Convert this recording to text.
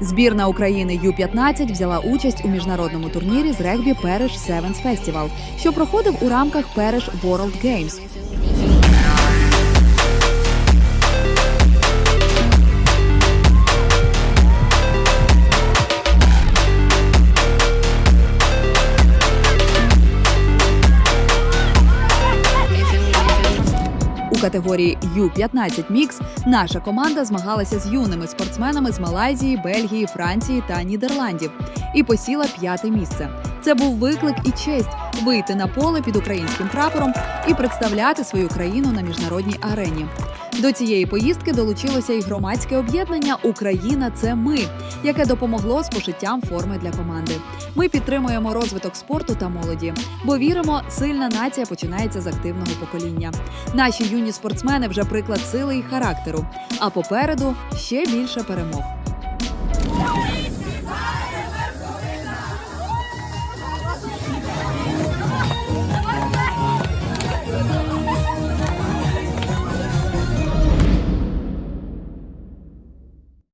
Збірна України Ю-15 взяла участь у міжнародному турнірі з регбі Переш Sevens Festival, що проходив у рамках Переш World Games. У категорії Ю-15 Мікс наша команда змагалася з юними спортсменами з Малайзії, Бельгії, Франції та Нідерландів і посіла п'яте місце. Це був виклик і честь вийти на поле під українським прапором і представляти свою країну на міжнародній арені. До цієї поїздки долучилося і громадське об'єднання Україна це ми, яке допомогло з пошиттям форми для команди. Ми підтримуємо розвиток спорту та молоді, бо віримо, сильна нація починається з активного покоління. Наші юні спортсмени вже приклад сили і характеру. А попереду ще більше перемог.